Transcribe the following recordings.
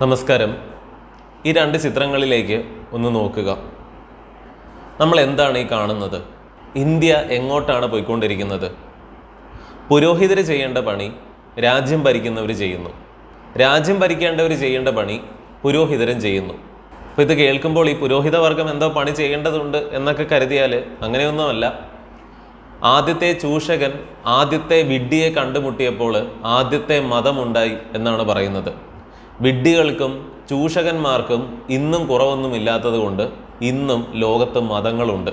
നമസ്കാരം. ഈ രണ്ട് ചിത്രങ്ങളിലേക്ക് ഒന്ന് നോക്കുക. നമ്മൾ എന്താണ് ഈ കാണുന്നത്? ഇന്ത്യ എങ്ങോട്ടാണ് പോയിക്കൊണ്ടിരിക്കുന്നത്? പുരോഹിതർ ചെയ്യേണ്ട പണി രാജ്യം ഭരിക്കുന്നവർ ചെയ്യുന്നു. രാജ്യം ഭരിക്കേണ്ടവർ ചെയ്യേണ്ട പണി പുരോഹിതരും ചെയ്യുന്നു. അപ്പോൾ ഇത് കേൾക്കുമ്പോൾ ഈ പുരോഹിത വർഗം എന്തോ പണി ചെയ്യേണ്ടതുണ്ട് എന്നൊക്കെ കരുതിയാൽ അങ്ങനെയൊന്നുമല്ല. ആദ്യത്തെ ചൂഷകൻ ആദ്യത്തെ വിഡ്ഢിയെ കണ്ടുമുട്ടിയപ്പോൾ ആദ്യത്തെ മതമുണ്ടായി എന്നാണ് പറയുന്നത്. വിഡ്ഢികൾക്കും ചൂഷകന്മാർക്കും ഇന്നും കുറവൊന്നുമില്ലാത്തത് കൊണ്ട് ഇന്നും ലോകത്ത് മതങ്ങളുണ്ട്.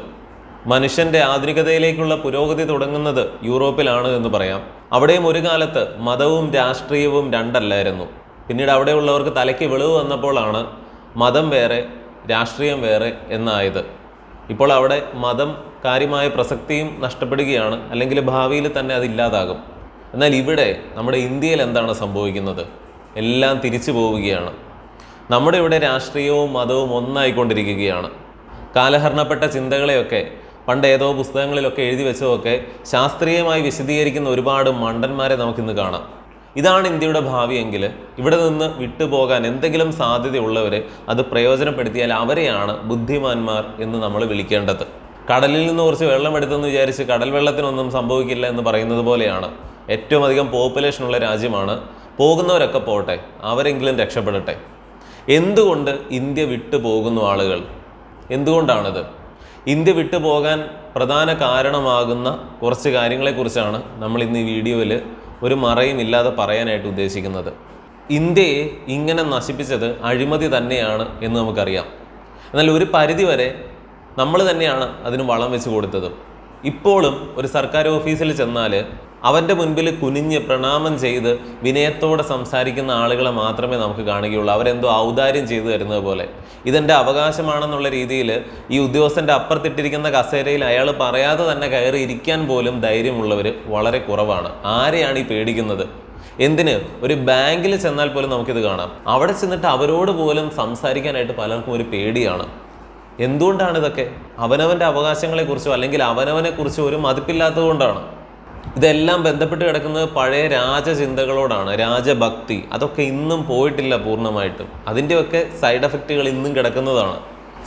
മനുഷ്യന്റെ ആധുനികതയിലേക്കുള്ള പുരോഗതി തുടങ്ങുന്നത് യൂറോപ്പിലാണ് എന്ന് പറയാം. അവിടെയും ഒരു കാലത്ത് മതവും രാഷ്ട്രീയവും രണ്ടല്ലായിരുന്നു. പിന്നീട് അവിടെയുള്ളവർക്ക് തലയ്ക്ക് വെളിവ് വന്നപ്പോഴാണ് മതം വേറെ രാഷ്ട്രീയം വേറെ എന്നായത്. ഇപ്പോൾ അവിടെ മതം കാര്യമായ പ്രസക്തിയും നഷ്ടപ്പെടുകയാണ് അല്ലെങ്കിൽ ഭാവിയിൽ തന്നെ അതില്ലാതാകും എന്നാൽ ഇവിടെ നമ്മുടെ ഇന്ത്യയിൽ എന്താണ് സംഭവിക്കുന്നത്? എല്ലാം തിരിച്ചു പോവുകയാണ്. നമ്മുടെ ഇവിടെ രാഷ്ട്രീയവും മതവും ഒന്നായിക്കൊണ്ടിരിക്കുകയാണ്. കാലഹരണപ്പെട്ട ചിന്തകളെയൊക്കെ പണ്ട് ഏതോ പുസ്തകങ്ങളിലൊക്കെ എഴുതി വെച്ചതൊക്കെ ശാസ്ത്രീയമായി വിശദീകരിക്കുന്ന ഒരുപാട് മണ്ടന്മാരെ നമുക്കിന്ന് കാണാം. ഇതാണ് ഇന്ത്യയുടെ ഭാവിയെങ്കിൽ ഇവിടെ നിന്ന് വിട്ടുപോകാൻ എന്തെങ്കിലും സാധ്യതയുള്ളവരെ അത് പ്രയോജനപ്പെടുത്തിയാൽ അവരെയാണ് ബുദ്ധിമാന്മാർ എന്ന് നമ്മൾ വിളിക്കേണ്ടത്. കടലിൽ നിന്ന് കുറച്ച് വെള്ളം എടുത്തെന്ന് വിചാരിച്ച് കടൽ വെള്ളത്തിനൊന്നും സംഭവിക്കില്ല എന്ന് പറയുന്നത് പോലെയാണ് ഏറ്റവും അധികം പോപ്പുലേഷൻ ഉള്ള രാജ്യമാണ് പോകുന്നവരൊക്കെ പോട്ടെ അവരെങ്കിലും രക്ഷപ്പെടട്ടെ. എന്തുകൊണ്ട് ഇന്ത്യ വിട്ടു പോകുന്നു ആളുകൾ? എന്തുകൊണ്ടാണിത്? ഇന്ത്യ വിട്ടു പോകാൻ പ്രധാന കാരണമാകുന്ന കുറച്ച് കാര്യങ്ങളെക്കുറിച്ചാണ് നമ്മൾ ഇന്ന് ഈ വീഡിയോയിൽ ഒരു മറയും ഇല്ലാതെ പറയാനായിട്ട് ഉദ്ദേശിക്കുന്നത്. ഇന്ത്യയെ ഇങ്ങനെ നശിപ്പിച്ചത് അഴിമതി തന്നെയാണ് എന്ന് നമുക്കറിയാം. എന്നാൽ ഒരു പരിധിവരെ നമ്മൾ തന്നെയാണ് അതിന് വളം വെച്ച് കൊടുത്തത്. ഇപ്പോഴും ഒരു സർക്കാർ ഓഫീസിൽ ചെന്നാൽ അവന്റെ മുൻപിൽ കുനിഞ്ഞ് പ്രണാമം ചെയ്ത് വിനയത്തോടെ സംസാരിക്കുന്ന ആളുകളെ മാത്രമേ നമുക്ക് കാണുകയുള്ളൂ. അവരെന്തോ ഔദാര്യം ചെയ്തു തരുന്നത് പോലെ. ഇതെന്റെ അവകാശമാണെന്നുള്ള രീതിയിൽ ഈ ഉദ്യോഗസ്ഥന്റെ അപ്പുറത്തിട്ടിരിക്കുന്ന കസേരയിൽ അയാൾ പറയാതെ തന്നെ കയറി ഇരിക്കാൻ പോലും ധൈര്യമുള്ളവർ വളരെ കുറവാണ്. ആരെയാണ് ഈ പേടിക്കുന്നത്? എന്തിന്? ഒരു ബാങ്കിൽ ചെന്നാൽ പോലും നമുക്കിത് കാണാം. അവിടെ ചെന്നിട്ട് അവരോട് പോലും സംസാരിക്കാനായിട്ട് പലർക്കും ഒരു പേടിയാണ്. എന്തുകൊണ്ടാണ് ഇതൊക്കെ? അവനവന്റെ അവകാശങ്ങളെക്കുറിച്ചോ അല്ലെങ്കിൽ അവനവനെക്കുറിച്ചോ ഒരു മതിപ്പില്ലാത്തത് കൊണ്ടാണ്. ഇതെല്ലാം ബന്ധപ്പെട്ട് കിടക്കുന്നത് പഴയ രാജചിന്തകളോടാണ് രാജഭക്തി. അതൊക്കെ ഇന്നും പോയിട്ടില്ല പൂർണമായിട്ടും. അതിന്റെയൊക്കെ സൈഡ് എഫക്റ്റുകൾ ഇന്നും കിടക്കുന്നതാണ്.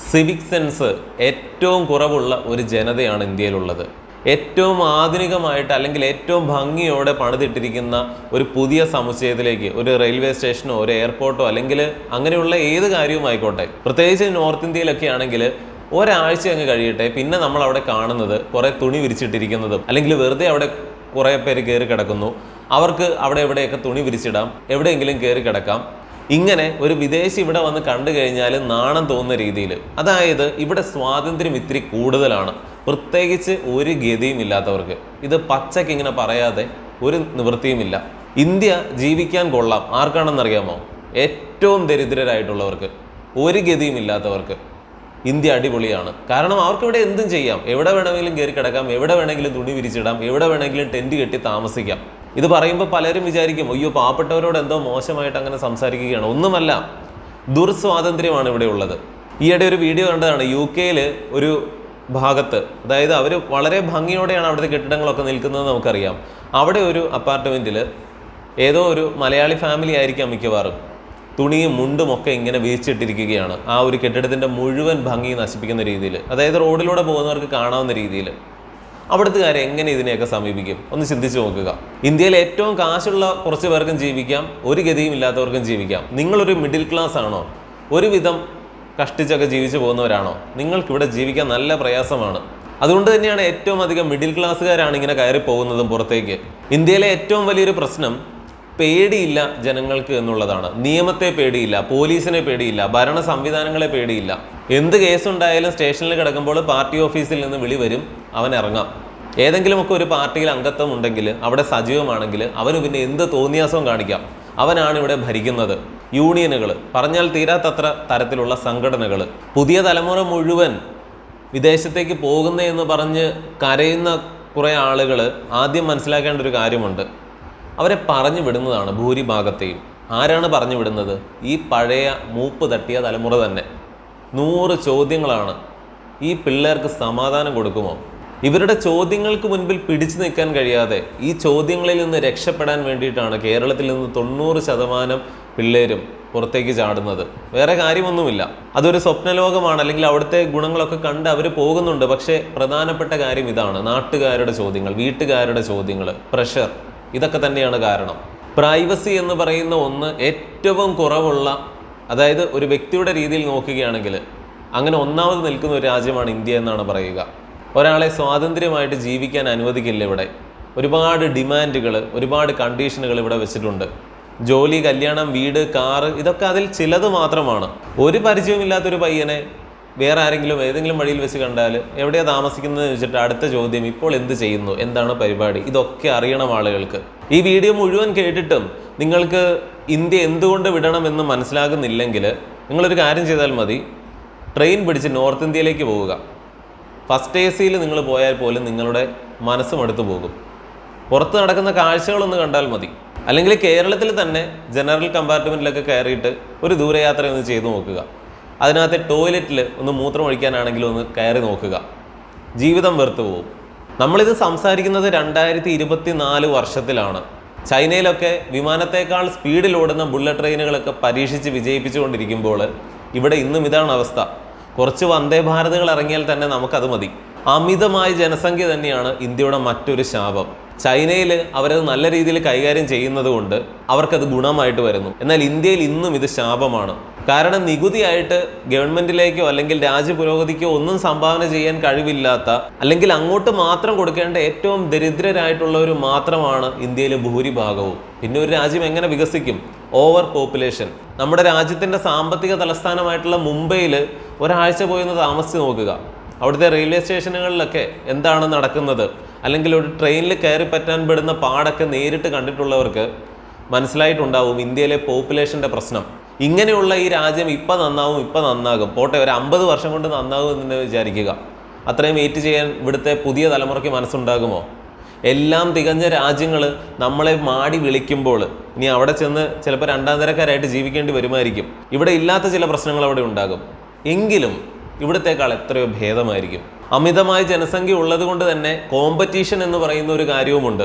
സിവിക് സെൻസ് ഏറ്റവും കുറവുള്ള ഒരു ജനതയാണ് ഇന്ത്യയിലുള്ളത്. ഏറ്റവും ആധുനികമായിട്ട് അല്ലെങ്കിൽ ഏറ്റവും ഭംഗിയോടെ പണിതിട്ടിരിക്കുന്ന ഒരു പുതിയ സമുച്ചയത്തിലേക്ക് ഒരു റെയിൽവേ സ്റ്റേഷനോ ഒരു എയർപോർട്ടോ അല്ലെങ്കിൽ അങ്ങനെയുള്ള ഏത് കാര്യവും ആയിക്കോട്ടെ. പ്രത്യേകിച്ച് നോർത്ത് ഇന്ത്യയിലൊക്കെ ആണെങ്കിൽ ഒരാഴ്ച അങ്ങ് കഴിയട്ടെ. പിന്നെ നമ്മൾ അവിടെ കാണുന്നത് കുറേ തുണി വിരിച്ചിട്ടിരിക്കുന്നതും അല്ലെങ്കിൽ വെറുതെ അവിടെ കുറേ പേര് കയറി കിടക്കുന്നു. അവർക്ക് അവിടെ എവിടെയൊക്കെ തുണി വിരിച്ചിടാം എവിടെയെങ്കിലും കയറി കിടക്കാം. ഇങ്ങനെ ഒരു വിദേശി ഇവിടെ വന്ന് കണ്ടു കഴിഞ്ഞാൽ നാണം തോന്നുന്ന രീതിയിൽ. അതായത് ഇവിടെ സ്വാതന്ത്ര്യം ഇത്തിരി കൂടുതലാണ്. പ്രത്യേകിച്ച് ഒരു ഗതിയും ഇല്ലാത്തവർക്ക്. ഇത് പച്ചയ്ക്ക് ഇങ്ങനെ പറയാതെ ഒരു നിവൃത്തിയുമില്ല ഇന്ത്യ ജീവിക്കാൻ കൊള്ളാം. ആർക്കാണെന്നറിയാമോ? ഏറ്റവും ദരിദ്രരായിട്ടുള്ളവർക്ക്. ഒരു ഗതിയും ഇല്ലാത്തവർക്ക്. ഇന്ത്യ അടിപൊളിയാണ്. കാരണം അവർക്ക് ഇവിടെ എന്തും ചെയ്യാം. എവിടെ വേണമെങ്കിലും കയറി കിടക്കാം എവിടെ വേണമെങ്കിലും തുണി വിരിച്ചിടാം എവിടെ വേണമെങ്കിലും ടെന്റ് കെട്ടി താമസിക്കാം. ഇത് പറയുമ്പോൾ പലരും വിചാരിക്കും അയ്യോ പാവപ്പെട്ടവരോട് എന്തോ മോശമായിട്ട് അങ്ങനെ സംസാരിക്കുകയാണ്. ഒന്നുമല്ല ദുർസ്വാതന്ത്ര്യമാണ് ഇവിടെ ഉള്ളത്. ഈയിടെ ഒരു വീഡിയോ കണ്ടതാണ് യു കെയിൽ ഒരു ഭാഗത്ത് അതായത് അവർ വളരെ ഭംഗിയോടെയാണ് അവിടുത്തെ കെട്ടിടങ്ങളൊക്കെ നിൽക്കുന്നത് നമുക്കറിയാം. അവിടെ ഒരു അപ്പാർട്ട്മെന്റിൽ ഏതോ ഒരു മലയാളി ഫാമിലി ആയിരിക്കാം മിക്കവാറും. തുണിയും മുണ്ടും ഒക്കെ ഇങ്ങനെ വീഴ്ചിട്ടിരിക്കുകയാണ് ആ ഒരു കെട്ടിടത്തിന്റെ മുഴുവൻ ഭംഗി നശിപ്പിക്കുന്ന രീതിയിൽ. അതായത് റോഡിലൂടെ പോകുന്നവർക്ക് കാണാവുന്ന രീതിയിൽ. അവിടുത്തുകാരെ എങ്ങനെ ഇതിനെയൊക്കെ സമീപിക്കും? ഒന്ന് ചിന്തിച്ചു നോക്കുക. ഇന്ത്യയിൽ ഏറ്റവും കാശുള്ള കുറച്ച് പേർക്കും ജീവിക്കാം ഒരു ഗതിയും ഇല്ലാത്തവർക്കും ജീവിക്കാം. നിങ്ങളൊരു മിഡിൽ ക്ലാസ് ആണോ? ഒരുവിധം കഷ്ടിച്ചൊക്കെ ജീവിച്ചു പോകുന്നവരാണോ? നിങ്ങൾക്ക് ഇവിടെ ജീവിക്കാൻ നല്ല പ്രയാസമാണ്. അതുകൊണ്ട് തന്നെയാണ് ഏറ്റവും അധികം മിഡിൽ ക്ലാസ്സുകാരാണ് ഇങ്ങനെ കയറി പോകുന്നതും പുറത്തേക്ക്. ഇന്ത്യയിലെ ഏറ്റവും വലിയൊരു പ്രശ്നം പേടിയില്ല ജനങ്ങൾക്ക് എന്നുള്ളതാണ്. നിയമത്തെ പേടിയില്ല പോലീസിനെ പേടിയില്ല ഭരണ സംവിധാനങ്ങളെ പേടിയില്ല. എന്ത് കേസുണ്ടായാലും സ്റ്റേഷനിൽ കിടക്കുമ്പോൾ പാർട്ടി ഓഫീസിൽ നിന്ന് വിളി വരും അവൻ ഇറങ്ങാം. ഏതെങ്കിലുമൊക്കെ ഒരു പാർട്ടിയിൽ അംഗത്വം ഉണ്ടെങ്കിൽ അവിടെ സജീവമാണെങ്കിൽ അവന് പിന്നെ എന്ത് തോന്നിയാസവും കാണിക്കാം. അവനാണ് ഇവിടെ ഭരിക്കുന്നത്. യൂണിയനുകൾ പറഞ്ഞാൽ തീരാത്തത്ര തരത്തിലുള്ള സംഘടനകൾ. പുതിയ തലമുറ മുഴുവൻ വിദേശത്തേക്ക് പോകുന്നതെന്ന് പറഞ്ഞ് കരയുന്ന കുറേ ആളുകൾ ആദ്യം മനസ്സിലാക്കേണ്ട ഒരു കാര്യമുണ്ട്. അവരെ പറഞ്ഞു വിടുന്നതാണ് ഭൂരിഭാഗത്തെയും. ആരാണ് പറഞ്ഞു വിടുന്നത്? ഈ പഴയ മൂപ്പ് തട്ടിയ തലമുറ തന്നെ. നൂറ് ചോദ്യങ്ങളാണ്. ഈ പിള്ളേർക്ക് സമാധാനം കൊടുക്കുമോ? ഇവരുടെ ചോദ്യങ്ങൾക്ക് മുൻപിൽ പിടിച്ചു നിൽക്കാൻ കഴിയാതെ ഈ ചോദ്യങ്ങളിൽ നിന്ന് രക്ഷപ്പെടാൻ വേണ്ടിയിട്ടാണ് കേരളത്തിൽ നിന്ന് തൊണ്ണൂറ് ശതമാനം പിള്ളേരും പുറത്തേക്ക് ചാടുന്നത്. വേറെ കാര്യമൊന്നുമില്ല. അതൊരു സ്വപ്നലോകമാണ്. അല്ലെങ്കിൽ അവിടുത്തെ ഗുണങ്ങളൊക്കെ കണ്ട് അവർ പോകുന്നുണ്ട്. പക്ഷേ പ്രധാനപ്പെട്ട കാര്യം ഇതാണ്. നാട്ടുകാരുടെ ചോദ്യങ്ങൾ വീട്ടുകാരുടെ ചോദ്യങ്ങൾ പ്രഷർ. ഇതൊക്കെ തന്നെയാണ് കാരണം. പ്രൈവസി എന്ന് പറയുന്ന ഒന്ന് ഏറ്റവും കുറവുള്ള അതായത് ഒരു വ്യക്തിയുടെ രീതിയിൽ നോക്കുകയാണെങ്കിൽ അങ്ങനെ ഒന്നാമത് നിൽക്കുന്ന ഒരു രാജ്യമാണ് ഇന്ത്യ എന്നാണ് പറയുക. ഒരാളെ സ്വാതന്ത്ര്യമായിട്ട് ജീവിക്കാൻ അനുവദിക്കില്ല ഇവിടെ. ഒരുപാട് ഡിമാൻഡുകൾ ഒരുപാട് കണ്ടീഷനുകൾ ഇവിടെ വെച്ചിട്ടുണ്ട്. ജോലി കല്യാണം വീട് കാറ് ഇതൊക്കെ അതിൽ ചിലത് മാത്രമാണ്. ഒരു പരിചയമില്ലാത്തൊരു പയ്യനെ വേറെ ആരെങ്കിലും ഏതെങ്കിലും വഴിയിൽ വെച്ച് കണ്ടാൽ എവിടെയാണ് താമസിക്കുന്നത് വെച്ചിട്ട് അടുത്ത ചോദ്യം ഇപ്പോൾ എന്ത് ചെയ്യുന്നു? എന്താണ് പരിപാടി? ഇതൊക്കെ അറിയണം ആളുകൾക്ക്. ഈ വീഡിയോ മുഴുവൻ കേട്ടിട്ടും നിങ്ങൾക്ക് ഇന്ത്യ എന്തുകൊണ്ട് വിടണമെന്ന് മനസ്സിലാകുന്നില്ലെങ്കിൽ നിങ്ങളൊരു കാര്യം ചെയ്താൽ മതി. ട്രെയിൻ പിടിച്ച് നോർത്ത് ഇന്ത്യയിലേക്ക് പോവുക. ഫസ്റ്റ് എ സിയിൽ നിങ്ങൾ പോയാൽ പോലും നിങ്ങളുടെ മനസ്സും എടുത്തു പോകും. പുറത്ത് നടക്കുന്ന കാഴ്ചകളൊന്ന് കണ്ടാൽ മതി. അല്ലെങ്കിൽ കേരളത്തിൽ തന്നെ ജനറൽ കമ്പാർട്ട്മെന്റിലൊക്കെ കയറിയിട്ട് ഒരു ദൂരയാത്ര ഒന്ന് ചെയ്തു നോക്കുക. അതിനകത്ത് ടോയ്ലറ്റിൽ ഒന്ന് മൂത്രം ഒഴിക്കാനാണെങ്കിലും ഒന്ന് കയറി നോക്കുക. ജീവിതം വെറുത്തു പോകും നമ്മളിത് സംസാരിക്കുന്നത് രണ്ടായിരത്തി ഇരുപത്തി നാല് വർഷത്തിലാണ്. ചൈനയിലൊക്കെ വിമാനത്തേക്കാൾ സ്പീഡിൽ ഓടുന്ന ബുള്ളറ്റ് ട്രെയിനുകളൊക്കെ പരീക്ഷിച്ച് വിജയിപ്പിച്ചുകൊണ്ടിരിക്കുമ്പോൾ ഇവിടെ ഇന്നും ഇതാണ് അവസ്ഥ. കുറച്ച് വന്ദേ ഭാരതുകൾ ഇറങ്ങിയാൽ തന്നെ നമുക്കത് മതി. അമിതമായ ജനസംഖ്യ തന്നെയാണ് ഇന്ത്യയുടെ മറ്റൊരു ശാപം. ചൈനയിൽ അവരത് നല്ല രീതിയിൽ കൈകാര്യം ചെയ്യുന്നത് കൊണ്ട് അവർക്കത് ഗുണമായിട്ട് വരുന്നു. എന്നാൽ ഇന്ത്യയിൽ ഇന്നും ഇത് ശാപമാണ്. കാരണം നികുതിയായിട്ട് ഗവൺമെന്റിലേക്കോ അല്ലെങ്കിൽ രാജ്യ പുരോഗതിക്കോ ഒന്നും സംഭാവന ചെയ്യാൻ കഴിവില്ലാത്ത അല്ലെങ്കിൽ അങ്ങോട്ട് മാത്രം കൊടുക്കേണ്ട ഏറ്റവും ദരിദ്രരായിട്ടുള്ളവർ മാത്രമാണ് ഇന്ത്യയിലെ ഭൂരിഭാഗവും. പിന്നെ ഒരു രാജ്യം എങ്ങനെ വികസിക്കും? ഓവർ പോപ്പുലേഷൻ നമ്മുടെ രാജ്യത്തിന്റെ സാമ്പത്തിക തലസ്ഥാനമായിട്ടുള്ള മുംബൈയിൽ ഒരാഴ്ച പോയി ഒന്ന് താമസിച്ച് നോക്കുക. അവിടുത്തെ റെയിൽവേ സ്റ്റേഷനുകളിലൊക്കെ എന്താണ് നടക്കുന്നത്? അല്ലെങ്കിൽ ഒരു ട്രെയിനിൽ കയറി പറ്റാൻ പെടുന്ന പാടൊക്കെ നേരിട്ട് കണ്ടിട്ടുള്ളവർക്ക് മനസ്സിലായിട്ടുണ്ടാവും ഇന്ത്യയിലെ പോപ്പുലേഷന്റെ പ്രശ്നം. ഇങ്ങനെയുള്ള ഈ രാജ്യം ഇപ്പം നന്നാവും ഇപ്പം നന്നാകും. പോട്ടെ ഒരു അമ്പത് വർഷം കൊണ്ട് നന്നാകും എന്ന് വിചാരിക്കുക. അത്രയും വെയിറ്റ് ചെയ്യാൻ ഇവിടുത്തെ പുതിയ തലമുറയ്ക്ക് മനസ്സുണ്ടാകുമോ? എല്ലാം തികഞ്ഞ രാജ്യങ്ങൾ നമ്മളെ മാടി വിളിക്കുമ്പോൾ ഇനി അവിടെ ചെന്ന് ചിലപ്പോൾ രണ്ടാം തരക്കാരായിട്ട് ജീവിക്കേണ്ടി വരുമായിരിക്കും. ഇവിടെ ഇല്ലാത്ത ചില പ്രശ്നങ്ങൾ അവിടെ ഉണ്ടാകും. എങ്കിലും ഇവിടത്തേക്കാൾ എത്രയോ ഭേദമായിരിക്കും. അമിതമായ ജനസംഖ്യ ഉള്ളതുകൊണ്ട് തന്നെ കോമ്പറ്റീഷൻ എന്ന് പറയുന്ന ഒരു കാര്യവുമുണ്ട്.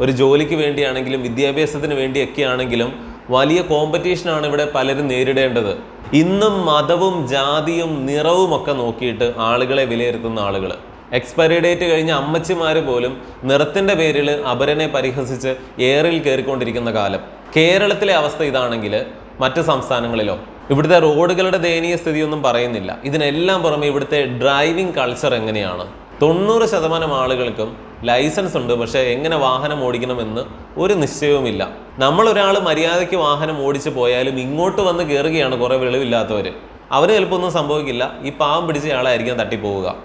ഒരു ജോലിക്ക് വേണ്ടിയാണെങ്കിലും വിദ്യാഭ്യാസത്തിന് വേണ്ടിയൊക്കെ ആണെങ്കിലും വലിയ കോമ്പറ്റീഷനാണ് ഇവിടെ പലരും നേരിടേണ്ടത്. ഇന്നും മതവും ജാതിയും നിറവും ഒക്കെ നോക്കിയിട്ട് ആളുകളെ വിലയിരുത്തുന്ന ആളുകൾ എക്സ്പയറി ഡേറ്റ് കഴിഞ്ഞ അമ്മച്ചിമാർ പോലും നിറത്തിന്റെ പേരിൽ അപരനെ പരിഹസിച്ച് ഏറിൽ കയറിക്കൊണ്ടിരിക്കുന്ന കാലം. കേരളത്തിലെ അവസ്ഥ ഇതാണെങ്കിൽ മറ്റ് സംസ്ഥാനങ്ങളിലോ ഇവിടുത്തെ റോഡുകളുടെ ദയനീയ സ്ഥിതിയൊന്നും പറയുന്നില്ല. ഇതിനെല്ലാം പുറമെ ഇവിടുത്തെ ഡ്രൈവിംഗ് കൾച്ചർ എങ്ങനെയാണ്? തൊണ്ണൂറ് ശതമാനം ആളുകൾക്കും ലൈസൻസ് ഉണ്ട് പക്ഷേ എങ്ങനെ വാഹനം ഓടിക്കണമെന്ന് ഒരു നിശ്ചയവുമില്ല. നമ്മൾ ഒരാൾ മര്യാദയ്ക്ക് വാഹനം ഓടിച്ചു പോയാലും ഇങ്ങോട്ട് വന്ന് കയറുകയാണ് കുറേ വെളിവില്ലാത്തവർ അവന് ചിലപ്പോൾ ഒന്നും സംഭവിക്കില്ല. ഈ പാവം പിടിച്ച ആളായിരിക്കാം തട്ടിപ്പോവുക.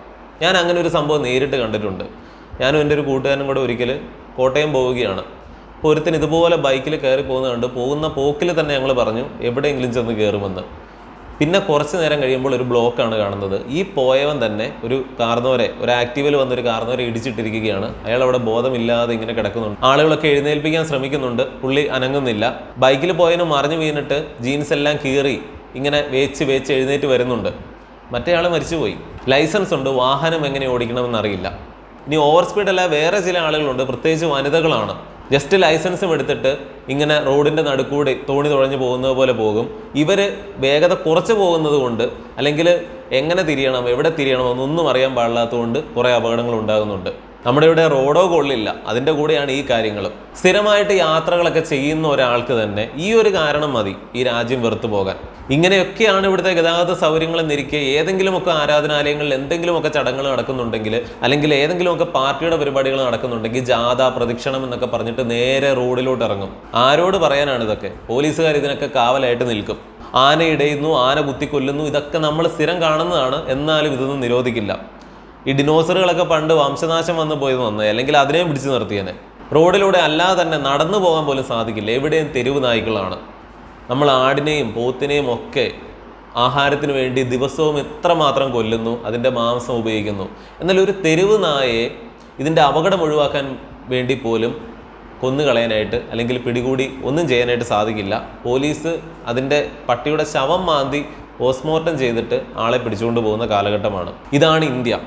ഞാൻ അങ്ങനെ ഒരു സംഭവം നേരിട്ട് കണ്ടിട്ടുണ്ട്. ഞാനും എന്റെ ഒരു കൂട്ടുകാരനും കൂടെ ഒരിക്കൽ കോട്ടയം പോവുകയാണ്. അപ്പോൾ ഒരുത്തൻ ഇതുപോലെ ബൈക്കിൽ കയറി പോകുന്നത് കണ്ട്. പോകുന്ന പോക്കിൽ തന്നെ ഞങ്ങൾ പറഞ്ഞു എവിടെയെങ്കിലും ചെന്ന് കയറുമെന്ന് പിന്നെ കുറച്ച് നേരം കഴിയുമ്പോൾ ഒരു ബ്ലോക്കാണ് കാണുന്നത്. ഈ പോയവൻ തന്നെ ഒരു കാർന്നോരെ ഒരു ആക്റ്റീവിൽ വന്നൊരു കാർന്നോരെ ഇടിച്ചിട്ടിരിക്കുകയാണ്. അയാൾ അവിടെ ബോധമില്ലാതെ ഇങ്ങനെ കിടക്കുന്നുണ്ട്. ആളുകളൊക്കെ എഴുന്നേൽപ്പിക്കാൻ ശ്രമിക്കുന്നുണ്ട്. പുള്ളി അനങ്ങുന്നില്ല. ബൈക്കിൽ പോയതിന് മറിഞ്ഞു വീണിട്ട് ജീൻസ് എല്ലാം കീറി ഇങ്ങനെ വേച്ച് വേച്ച് എഴുന്നേറ്റ് വരുന്നുണ്ട്. മറ്റേ ആൾ മരിച്ചുപോയി. ലൈസൻസ് ഉണ്ട്. വാഹനം എങ്ങനെ ഓടിക്കണമെന്ന് അറിയില്ല. ഇനി ഓവർ സ്പീഡ് അല്ല വേറെ ചില ആളുകളുണ്ട്. പ്രത്യേകിച്ച് വനിതകളാണ്. ജസ്റ്റ് ലൈസൻസും എടുത്തിട്ട് ഇങ്ങനെ റോഡിന്റെ നടുക്കൂടി തോണി തുഴഞ്ഞു പോകുന്നത് പോലെ പോകും. ഇവർ വേഗത കുറച്ച് പോകുന്നത് കൊണ്ട് അല്ലെങ്കിൽ എങ്ങനെ തിരിയണം എവിടെ തിരിയണം എന്നൊന്നും അറിയാൻ പാടില്ലാത്തതുകൊണ്ട് കുറേ അപകടങ്ങൾ ഉണ്ടാകുന്നുണ്ട്. നമ്മുടെ ഇവിടെ റോഡോ കൊള്ളില്ല. അതിന്റെ കൂടെയാണ് ഈ കാര്യങ്ങളും. സ്ഥിരമായിട്ട് യാത്രകളൊക്കെ ചെയ്യുന്ന ഒരാൾക്ക് തന്നെ ഈ ഒരു കാരണം മതി ഈ രാജ്യം വെറുത്തു പോകാൻ. ഇങ്ങനെയൊക്കെയാണ് ഇവിടുത്തെ ഗതാഗത സൗകര്യങ്ങൾ എന്നിരിക്കെ ഏതെങ്കിലുമൊക്കെ ആരാധനാലയങ്ങളിൽ എന്തെങ്കിലുമൊക്കെ ചടങ്ങുകൾ നടക്കുന്നുണ്ടെങ്കിൽ അല്ലെങ്കിൽ ഏതെങ്കിലുമൊക്കെ പാർട്ടിയുടെ പരിപാടികൾ നടക്കുന്നുണ്ടെങ്കിൽ ജാഥ പ്രദക്ഷിണം എന്നൊക്കെ പറഞ്ഞിട്ട് നേരെ റോഡിലോട്ട് ഇറങ്ങും. ആരോട് പറയാനാണ് ഇതൊക്കെ? പോലീസുകാർ ഇതിനൊക്കെ കാവലായിട്ട് നിൽക്കും. ആന ഇടയുന്നു ആന കുത്തിക്കൊല്ലുന്നു ഇതൊക്കെ നമ്മൾ സ്ഥിരം കാണുന്നതാണ്. എന്നാലും ഇതൊന്നും നിരോധിക്കില്ല. ഈ ഡിനോസറുകളൊക്കെ പണ്ട് വംശനാശം വന്നു പോയത് നന്നായി അല്ലെങ്കിൽ അതിനെയും പിടിച്ചു നിർത്തിയേനെ. റോഡിലൂടെ അല്ലാതെ തന്നെ നടന്നു പോകാൻ പോലും സാധിക്കില്ല. എവിടെയും തെരുവ് നായ്ക്കളാണ്. നമ്മൾ ആടിനെയും പോത്തിനെയും ഒക്കെ ആഹാരത്തിന് വേണ്ടി ദിവസവും എത്രമാത്രം കൊല്ലുന്നു അതിന്റെ മാംസം ഉപയോഗിക്കുന്നു. എന്നാൽ ഒരു തെരുവ് നായയെ ഇതിന്റെ അപകടം ഒഴിവാക്കാൻ വേണ്ടി പോലും കൊന്നുകളയാനായിട്ട് അല്ലെങ്കിൽ പിടികൂടി ഒന്നും ചെയ്യാനായിട്ട് സാധിക്കില്ല. പോലീസ് അതിന്റെ പട്ടിയുടെ ശവം മാന്തി പോസ്റ്റ്മോർട്ടം ചെയ്തിട്ട് ആളെ പിടിച്ചുകൊണ്ട് പോകുന്ന കാലഘട്ടമാണ്. ഇതാണ് ഇന്ത്യ.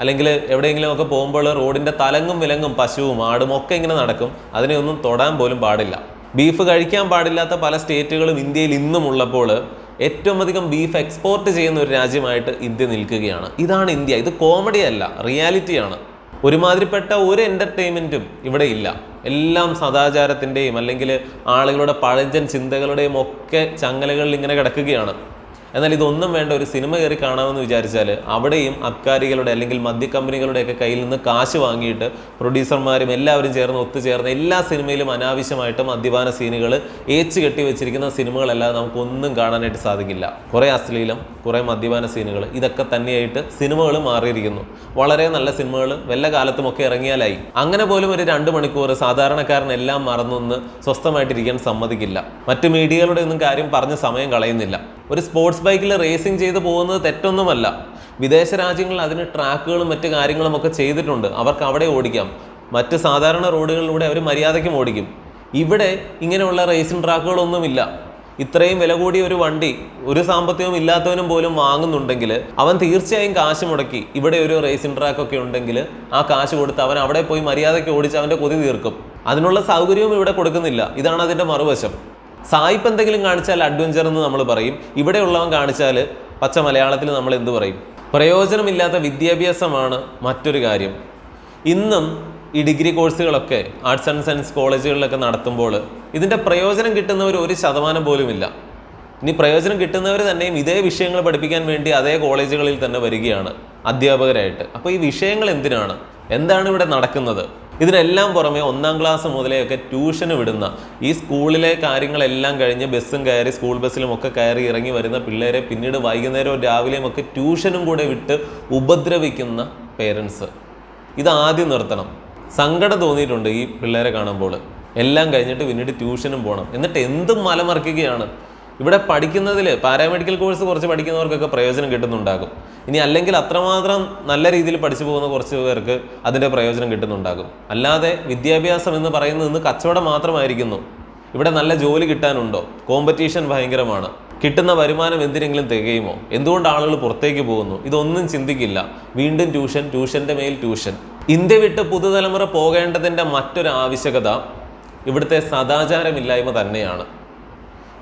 അല്ലെങ്കിൽ എവിടെയെങ്കിലും ഒക്കെ പോകുമ്പോൾ റോഡിന്റെ തലങ്ങും വിലങ്ങും പശുവും ആടും ഒക്കെ ഇങ്ങനെ നടക്കും. അതിനെ ഒന്നും തൊടാൻ പോലും പാടില്ല. ബീഫ് കഴിക്കാൻ പാടില്ലാത്ത പല സ്റ്റേറ്റുകളും ഇന്ത്യയിൽ ഇന്നും ഉള്ളപ്പോൾ ഏറ്റവും അധികം ബീഫ് എക്സ്പോർട്ട് ചെയ്യുന്ന ഒരു രാജ്യമായിട്ട് ഇന്ത്യ നിൽക്കുകയാണ്. ഇതാണ് ഇന്ത്യ. ഇത് കോമഡി അല്ല റിയാലിറ്റിയാണ് ഒരുമാതിരിപ്പെട്ട ഒരു എന്റർടൈൻമെന്റും ഇവിടെ ഇല്ല. എല്ലാം സദാചാരത്തിന്റെയും അല്ലെങ്കിൽ ആളുകളുടെ പഴഞ്ചൻ ചിന്തകളുടെയും ഒക്കെ ചങ്ങലകളിൽ ഇങ്ങനെ കിടക്കുകയാണ്. എന്നാൽ ഇതൊന്നും വേണ്ട ഒരു സിനിമ കയറി കാണാമെന്ന് വിചാരിച്ചാൽ അവിടെയും അബ്കാരികളുടെ അല്ലെങ്കിൽ മദ്യ കമ്പനികളുടെയൊക്കെ കയ്യിൽ നിന്ന് കാശ് വാങ്ങിയിട്ട് പ്രൊഡ്യൂസർമാരും എല്ലാവരും ചേർന്ന് ഒത്തുചേർന്ന് എല്ലാ സിനിമയിലും അനാവശ്യമായിട്ട് മദ്യപാന സീനുകൾ ഏച്ച് കെട്ടി വെച്ചിരിക്കുന്ന സിനിമകളല്ലാതെ നമുക്കൊന്നും കാണാനായിട്ട് സാധിക്കില്ല. കുറേ അശ്ലീലം കുറേ മദ്യപാന സീനുകൾ ഇതൊക്കെ തന്നെയായിട്ട് സിനിമകൾ മാറിയിരിക്കുന്നു. വളരെ നല്ല സിനിമകൾ വല്ല കാലത്തുമൊക്കെ ഇറങ്ങിയാലായി. അങ്ങനെ പോലും ഒരു രണ്ട് മണിക്കൂർ സാധാരണക്കാരനെല്ലാം മറന്നൊന്ന് സ്വസ്ഥമായിട്ടിരിക്കാൻ സമ്മതിക്കില്ല. മറ്റു മീഡിയകളുടെ ഒന്നും കാര്യം പറഞ്ഞ് സമയം കളയുന്നില്ല. ഒരു സ്പോർട്സ് ബൈക്കിൽ റേസിംഗ് ചെയ്ത് പോകുന്നത് തെറ്റൊന്നുമല്ല. വിദേശ രാജ്യങ്ങളിൽ അതിന് ട്രാക്കുകളും മറ്റു കാര്യങ്ങളും ഒക്കെ ചെയ്തിട്ടുണ്ട്. അവർക്ക് അവിടെ ഓടിക്കാം. മറ്റ് സാധാരണ റോഡുകളിലൂടെ അവർ മര്യാദയ്ക്കും ഓടിക്കും. ഇവിടെ ഇങ്ങനെയുള്ള റേസിംഗ് ട്രാക്കുകളൊന്നുമില്ല ഇത്രയും വില കൂടിയ ഒരു വണ്ടി ഒരു സാമ്പത്തികവും ഇല്ലാത്തവനും പോലും വാങ്ങുന്നുണ്ടെങ്കിൽ അവൻ തീർച്ചയായും കാശ് മുടക്കി ഇവിടെ ഒരു റേസിംഗ് ട്രാക്കൊക്കെ ഉണ്ടെങ്കിൽ ആ കാശ് കൊടുത്ത് അവൻ അവിടെ പോയി മര്യാദയ്ക്ക് ഓടിച്ച് അവന്റെ കൊതി തീർക്കും. അതിനുള്ള സൗകര്യവും ഇവിടെ കൊടുക്കുന്നില്ല. ഇതാണ് അതിന്റെ മറുവശം. സായിപ്പ് എന്തെങ്കിലും കാണിച്ചാൽ അഡ്വഞ്ചർ എന്ന് നമ്മൾ പറയും. ഇവിടെ ഉള്ളവൻ കാണിച്ചാൽ പച്ച മലയാളത്തിൽ നമ്മൾ എന്ത് പറയും? പ്രയോജനമില്ലാത്ത വിദ്യാഭ്യാസമാണ് മറ്റൊരു കാര്യം. ഇന്നും ഈ ഡിഗ്രി കോഴ്സുകളൊക്കെ ആർട്സ് ആൻഡ് സയൻസ് കോളേജുകളിലൊക്കെ നടത്തുമ്പോൾ ഇതിന്റെ പ്രയോജനം കിട്ടുന്നവർ ഒരു ശതമാനം പോലുമില്ല. ഇനി പ്രയോജനം കിട്ടുന്നവർ തന്നെയും ഇതേ വിഷയങ്ങൾ പഠിപ്പിക്കാൻ വേണ്ടി അതേ കോളേജുകളിൽ തന്നെ വരികയാണ് അധ്യാപകരായിട്ട്. അപ്പോൾ ഈ വിഷയങ്ങൾ എന്തിനാണ്? എന്താണ് ഇവിടെ നടക്കുന്നത്? ഇതിനെല്ലാം പുറമെ ഒന്നാം ക്ലാസ് മുതലെയൊക്കെ ട്യൂഷന് വിടുന്ന ഈ സ്കൂളിലെ കാര്യങ്ങളെല്ലാം കഴിഞ്ഞ് ബസ്സും കയറി സ്കൂൾ ബസ്സിലും ഒക്കെ കയറി ഇറങ്ങി വരുന്ന പിള്ളേരെ പിന്നീട് വൈകുന്നേരവും രാവിലെയും ഒക്കെ ട്യൂഷനും കൂടെ വിട്ട് ഉപദ്രവിക്കുന്ന പേരൻസ്. ഇത് ആദ്യം നിർത്തണം. സങ്കടം തോന്നിയിട്ടുണ്ട് ഈ പിള്ളേരെ കാണുമ്പോൾ. എല്ലാം കഴിഞ്ഞിട്ട് പിന്നീട് ട്യൂഷനും പോകണം എന്നിട്ട് എന്തും മലമറിക്കുകയാണ്. ഇവിടെ പഠിക്കുന്നതിൽ പാരാമെഡിക്കൽ കോഴ്സ് കുറച്ച് പഠിക്കുന്നവർക്കൊക്കെ പ്രയോജനം കിട്ടുന്നുണ്ടാകും. ഇനി അല്ലെങ്കിൽ അത്രമാത്രം നല്ല രീതിയിൽ പഠിച്ചു പോകുന്ന കുറച്ച് പേർക്ക് അതിന്റെ പ്രയോജനം കിട്ടുന്നുണ്ടാകും. അല്ലാതെ വിദ്യാഭ്യാസം എന്ന് പറയുന്നത് ഇന്ന് കച്ചവടം മാത്രമായിരിക്കുന്നു. ഇവിടെ നല്ല ജോലി കിട്ടാനുണ്ടോ? കോമ്പറ്റീഷൻ ഭയങ്കരമാണ്. കിട്ടുന്ന വരുമാനം എന്തിനെങ്കിലും തികയുമോ? എന്തുകൊണ്ട് ആളുകൾ പുറത്തേക്ക് പോകുന്നു? ഇതൊന്നും ചിന്തിക്കില്ല. വീണ്ടും ട്യൂഷൻ ട്യൂഷന്റെ മേൽ ട്യൂഷൻ. ഇന്ത്യ വിട്ട് പുതുതലമുറ പോകേണ്ടതിന്റെ മറ്റൊരു ആവശ്യകത ഇവിടുത്തെ സദാചാരമില്ലായ്മ തന്നെയാണ്.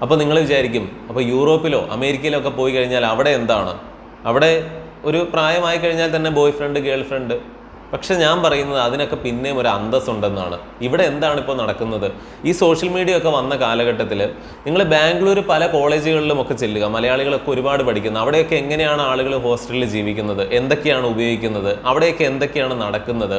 അപ്പോൾ നിങ്ങൾ വിചാരിക്കും അപ്പോൾ യൂറോപ്പിലോ അമേരിക്കയിലോ ഒക്കെ പോയി കഴിഞ്ഞാൽ അവിടെ എന്താണ്? അവിടെ ഒരു പ്രായമായി കഴിഞ്ഞാൽ തന്നെ ബോയ് ഫ്രണ്ട് ഗേൾ ഫ്രണ്ട് പക്ഷെ ഞാൻ പറയുന്നത് അതിനൊക്കെ പിന്നെയും ഒരു അന്തസ്സുണ്ടെന്നാണ്. ഇവിടെ എന്താണ് ഇപ്പോൾ നടക്കുന്നത്? ഈ സോഷ്യൽ മീഡിയ ഒക്കെ വന്ന കാലഘട്ടത്തിൽ നിങ്ങൾ ബാംഗ്ലൂർ പല കോളേജുകളിലും ഒക്കെ ചെല്ലുക മലയാളികളൊക്കെ ഒരുപാട് പഠിക്കുന്നു. അവിടെയൊക്കെ എങ്ങനെയാണ് ആളുകൾ ഹോസ്റ്റലിൽ ജീവിക്കുന്നത്? എന്തൊക്കെയാണ് ഉപയോഗിക്കുന്നത്? അവിടെയൊക്കെ എന്തൊക്കെയാണ് നടക്കുന്നത്?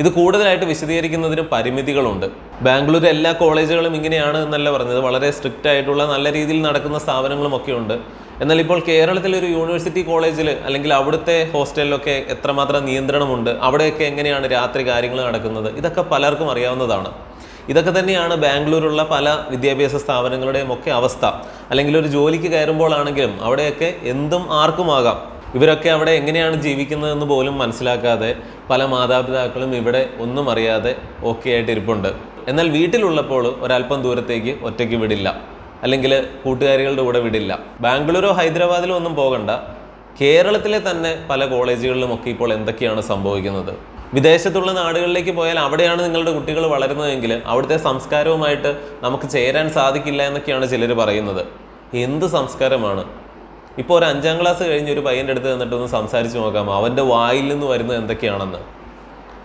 ഇത് കൂടുതലായിട്ട് വിശദീകരിക്കുന്നതിന് പരിമിതികളുണ്ട്. ബാംഗ്ലൂർ എല്ലാ കോളേജുകളും ഇങ്ങനെയാണ് എന്നല്ല പറഞ്ഞത്. വളരെ സ്ട്രിക്റ്റ് ആയിട്ടുള്ള നല്ല രീതിയിൽ നടക്കുന്ന സ്ഥാപനങ്ങളും ഒക്കെ ഉണ്ട്. എന്നാൽ ഇപ്പോൾ കേരളത്തിലെ ഒരു യൂണിവേഴ്സിറ്റി കോളേജിൽ അല്ലെങ്കിൽ അവിടുത്തെ ഹോസ്റ്റലിലൊക്കെ എത്രമാത്രം നിയന്ത്രണമുണ്ട്? അവിടെയൊക്കെ എങ്ങനെയാണ് രാത്രി കാര്യങ്ങൾ നടക്കുന്നത്? ഇതൊക്കെ പലർക്കും അറിയാവുന്നതാണ്. ഇതൊക്കെ തന്നെയാണ് ബാംഗ്ലൂരുള്ള പല വിദ്യാഭ്യാസ സ്ഥാപനങ്ങളുടെയും ഒക്കെ അവസ്ഥ. അല്ലെങ്കിൽ ഒരു ജോലിക്ക് കയറുമ്പോഴാണെങ്കിലും അവിടെയൊക്കെ എന്തും ആർക്കുമാകാം ഇവരൊക്കെ അവിടെ എങ്ങനെയാണ് ജീവിക്കുന്നതെന്ന് പോലും മനസ്സിലാക്കാതെ പല മാതാപിതാക്കളും ഇവിടെ ഒന്നും അറിയാതെ ഓക്കെ ആയിട്ട് ഇരിപ്പുണ്ട്. എന്നാൽ വീട്ടിലുള്ളപ്പോൾ ഒരല്പം ദൂരത്തേക്ക് ഒറ്റയ്ക്ക് വിടില്ല. അല്ലെങ്കിൽ കൂട്ടുകാരികളുടെ കൂടെ വിടില്ല. ബാംഗ്ലൂരോ ഹൈദരാബാദിലോ ഒന്നും പോകണ്ട. കേരളത്തിലെ തന്നെ പല കോളേജുകളിലും ഒക്കെ ഇപ്പോൾ എന്തൊക്കെയാണ് സംഭവിക്കുന്നത്? വിദേശത്തുള്ള നാടുകളിലേക്ക് പോയാൽ അവിടെയാണ് നിങ്ങളുടെ കുട്ടികൾ വളരുന്നതെങ്കിൽ അവിടുത്തെ സംസ്കാരവുമായിട്ട് നമുക്ക് ചേരാൻ സാധിക്കില്ല എന്നൊക്കെയാണ് ചിലർ പറയുന്നത്. എന്ത് സംസ്കാരമാണ്? ഇപ്പോൾ ഒരു അഞ്ചാം ക്ലാസ് കഴിഞ്ഞ് ഒരു പയ്യന്റെ അടുത്ത് നിന്നിട്ടൊന്ന് സംസാരിച്ച് നോക്കാം. അവന്റെ വായിൽ നിന്ന് വരുന്നത് എന്തൊക്കെയാണെന്ന്.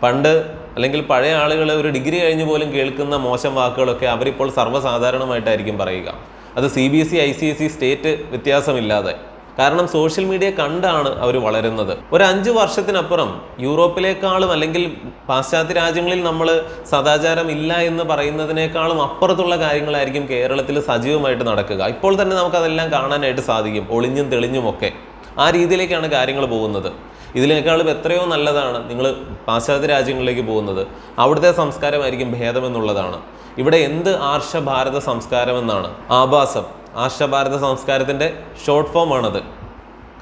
പണ്ട് അല്ലെങ്കിൽ പഴയ ആളുകൾ ഒരു ഡിഗ്രി കഴിഞ്ഞ് പോലും കേൾക്കുന്ന മോശം വാക്കുകളൊക്കെ അവരിപ്പോൾ സർവസാധാരണമായിട്ടായിരിക്കും പറയുക. അത് C B S E I C S E state വ്യത്യാസമില്ലാതെ. കാരണം സോഷ്യൽ മീഡിയ കണ്ടാണ് അവർ വളരുന്നത്. ഒരു അഞ്ച് വർഷത്തിനപ്പുറം യൂറോപ്പിലേക്കാളും അല്ലെങ്കിൽ പാശ്ചാത്യ രാജ്യങ്ങളിൽ നമ്മൾ സദാചാരം ഇല്ല എന്ന് പറയുന്നതിനേക്കാളും അപ്പുറത്തുള്ള കാര്യങ്ങളായിരിക്കും കേരളത്തിൽ സജീവമായിട്ട് നടക്കുക. ഇപ്പോൾ തന്നെ നമുക്കതെല്ലാം കാണാനായിട്ട് സാധിക്കും ഒളിഞ്ഞും തെളിഞ്ഞും ഒക്കെ. ആ രീതിയിലേക്കാണ് കാര്യങ്ങൾ പോകുന്നത്. ഇതിനേക്കാളും എത്രയോ നല്ലതാണ് നിങ്ങൾ പാശ്ചാത്യ രാജ്യങ്ങളിലേക്ക് പോകുന്നത്. അവിടുത്തെ സംസ്കാരമായിരിക്കും ഭേദമെന്നുള്ളതാണ്. ഇവിടെ എന്ത് ആർഷ ഭാരത സംസ്കാരമെന്നാണ്? ആഭാസം. ആർഷ ഭാരത സംസ്കാരത്തിന്റെ ഷോർട്ട് ഫോം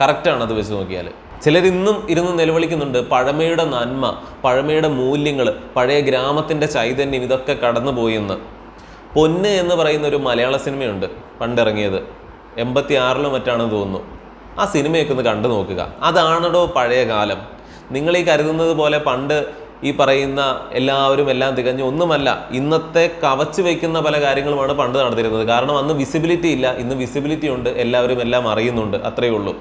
കറക്റ്റാണ് അത് വെച്ച് നോക്കിയാൽ ചിലർ ഇന്നും ഇരുന്ന് നിലവിളിക്കുന്നുണ്ട് പഴമയുടെ നന്മ പഴമയുടെ മൂല്യങ്ങൾ പഴയ ഗ്രാമത്തിന്റെ ചൈതന്യം ഇതൊക്കെ കടന്നുപോയി എന്ന് പൊന്ന് എന്ന് പറയുന്ന ഒരു മലയാള സിനിമയുണ്ട് പണ്ടിറങ്ങിയത്. എൺപത്തി ആറിലോ മറ്റാണെന്ന് തോന്നുന്നു. ആ സിനിമയൊക്കെ ഒന്ന് കണ്ടു നോക്കുക. അതാണടോ പഴയ കാലം നിങ്ങൾ ഈ കരുതുന്നത് പോലെ പണ്ട് ഈ പറയുന്ന എല്ലാവരും എല്ലാം തികഞ്ഞു ഒന്നുമല്ല ഇന്നത്തെ കവച്ചു വയ്ക്കുന്ന പല കാര്യങ്ങളുമാണ് പണ്ട് നടന്നിരുന്നത്. കാരണം അന്ന് വിസിബിലിറ്റി ഇല്ല ഇന്ന് വിസിബിലിറ്റി ഉണ്ട് എല്ലാവരും എല്ലാം അറിയുന്നുണ്ട് അത്രയേ ഉള്ളൂ.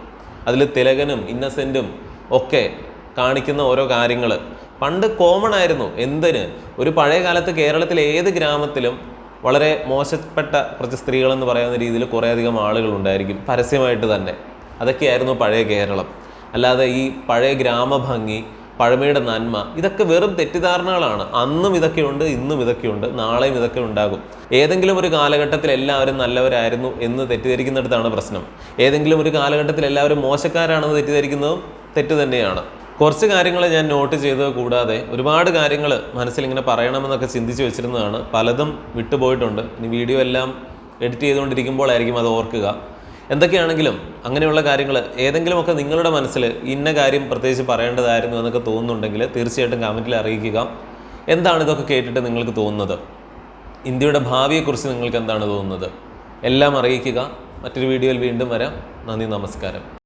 അതിൽ തിലകനും ഇന്നസെന്റും ഒക്കെ കാണിക്കുന്ന ഓരോ കാര്യങ്ങൾ പണ്ട് കോമൺ ആയിരുന്നു എന്തിന്? ഒരു പഴയ കാലത്ത് കേരളത്തിലെ ഏത് ഗ്രാമത്തിലും വളരെ മോശപ്പെട്ട കുറച്ച് സ്ത്രീകളെന്ന് പറയുന്ന രീതിയിൽ കുറേയധികം ആളുകൾ ഉണ്ടായിരിക്കും പരസ്യമായിട്ട് തന്നെ. അതൊക്കെയായിരുന്നു പഴയ കേരളം. അല്ലാതെ ഈ പഴയ ഗ്രാമഭംഗി പഴമയുടെ നന്മ. ഇതൊക്കെ വെറും തെറ്റിദ്ധാരണകളാണ്. അന്നും ഇതൊക്കെയുണ്ട് ഇന്നും ഇതൊക്കെയുണ്ട് നാളെയും ഇതൊക്കെ ഉണ്ടാകും. ഏതെങ്കിലും ഒരു കാലഘട്ടത്തിൽ എല്ലാവരും നല്ലവരായിരുന്നു എന്ന് തെറ്റിദ്ധരിക്കുന്നിടത്താണ് പ്രശ്നം. ഏതെങ്കിലും ഒരു കാലഘട്ടത്തിൽ എല്ലാവരും മോശക്കാരാണെന്ന് തെറ്റിദ്ധരിക്കുന്നതും തെറ്റ് തന്നെയാണ്. കുറച്ച് കാര്യങ്ങൾ ഞാൻ നോട്ട് ചെയ്തത് കൂടാതെ ഒരുപാട് കാര്യങ്ങൾ മനസ്സിൽ ഇങ്ങനെ പറയണമെന്നൊക്കെ ചിന്തിച്ച് വെച്ചിരുന്നതാണ്. പലതും വിട്ടുപോയിട്ടുണ്ട്. ഇനി വീഡിയോ എല്ലാം എഡിറ്റ് ചെയ്തുകൊണ്ടിരിക്കുമ്പോഴായിരിക്കും അത് ഓർക്കുക. എന്തൊക്കെയാണെങ്കിലും അങ്ങനെയുള്ള കാര്യങ്ങൾ ഏതെങ്കിലുമൊക്കെ നിങ്ങളുടെ മനസ്സിൽ ഇന്ന കാര്യം പ്രത്യേകിച്ച് പറയേണ്ടതായിരുന്നു എന്നൊക്കെ തോന്നുന്നുണ്ടെങ്കിൽ തീർച്ചയായിട്ടും കമന്റിൽ അറിയിക്കുക. എന്താണ് ഇതൊക്കെ കേട്ടിട്ട് നിങ്ങൾക്ക് തോന്നുന്നത്? ഇന്ത്യയുടെ ഭാവിയെക്കുറിച്ച് നിങ്ങൾക്ക് എന്താണ് തോന്നുന്നത്? എല്ലാം അറിയിക്കുക. മറ്റൊരു വീഡിയോയിൽ വീണ്ടും വരാം. നന്ദി നമസ്കാരം.